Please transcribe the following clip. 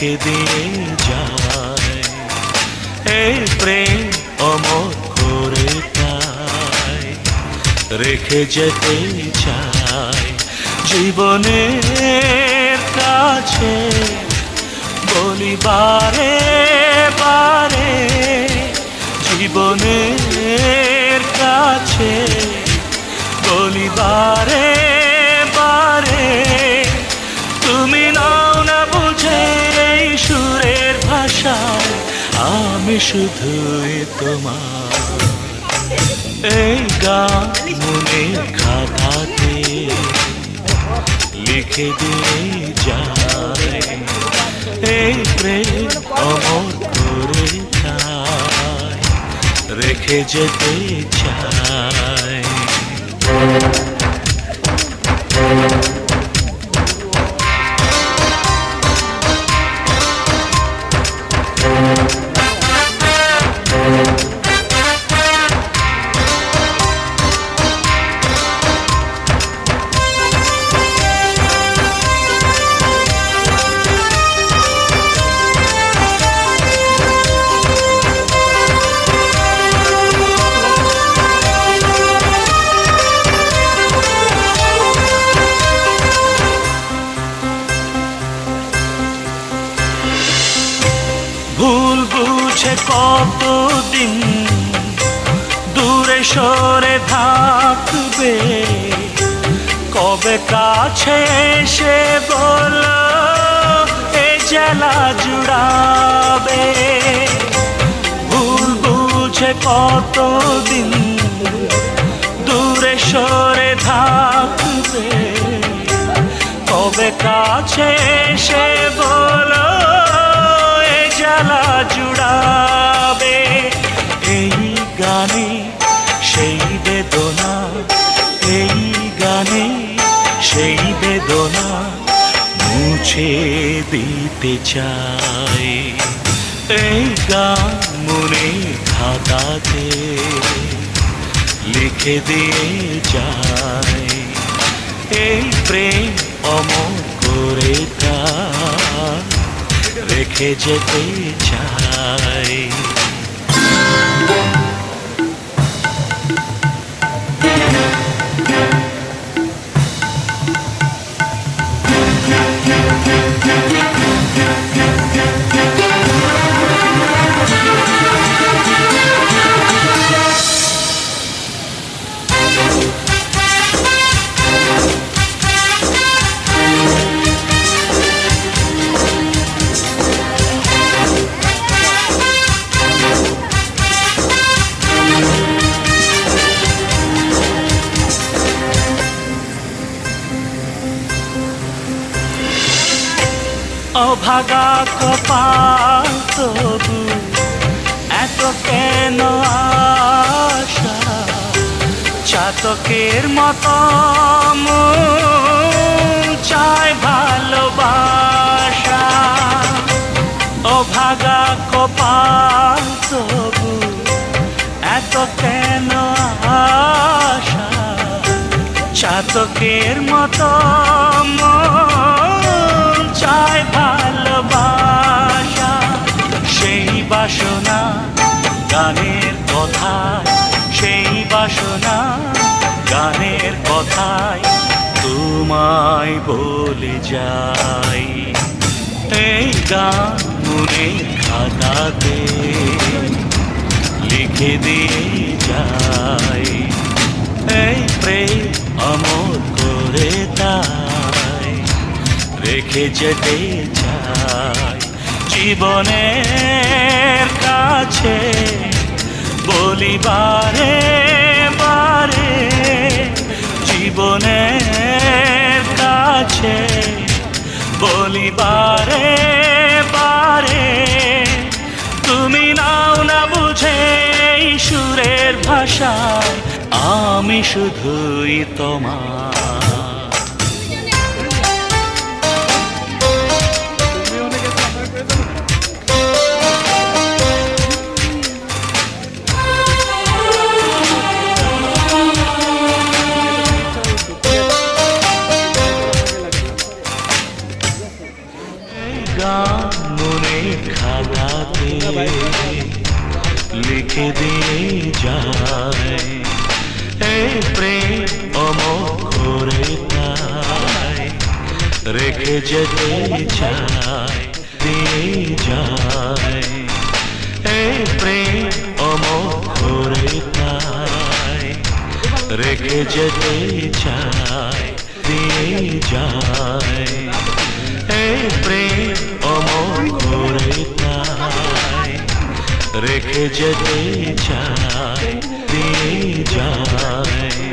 লিখে দিয়ে যায়, এই প্রেম অমর করে তাই রেখে যেতে চাই। জীবনের কাছে বলি বারে জীবনের কাছে বলি বারে বারে শুধুই তোমার। এই গান মনের খাতাতে লিখে দিয়ে যায়। এই প্রেম অমর করে তাই রেখে যেতে চায়। সরে থাকবে, কবে কাছে এসে বল, এ জেলা জুড়াবে। ভুল বুঝে কতদিন দূরে সরে থাকবে, কবে কাছে এসে বলো, এ জ্বালা জুড়াবে সেই বেদনা মুছে দিতে চাই এই গান মনে খাতাতে লিখে দিয়ে যায়। এই প্রেম অমর করে রেখে যেতে চাই অভাগা কপাল তবু এত কেন আশা? চাতকের মতো চায় ভালোবাসা। অভাগা কপাল তবু এত কেন আশা? চাতকের মতো মন কথায়? তোমায় বলে যাই। এই গান মনে খাতাতে লিখে দিয়ে যাই। এই প্রেম অমর করে তাই রেখে যেতে চাই। জীবনের কাছে বলি বলি বারে বারে তুমি নাও না বুঝে সুরের ভাষায় আমি শুধুই তোমার। দিয়ে যায়। প্রেম তাই রেখে যেতে চায়, দিয়ে যায়। প্রেম তাই রেখে যেতে চায়, দিয়ে যায়। उजले जाए दिए जाए।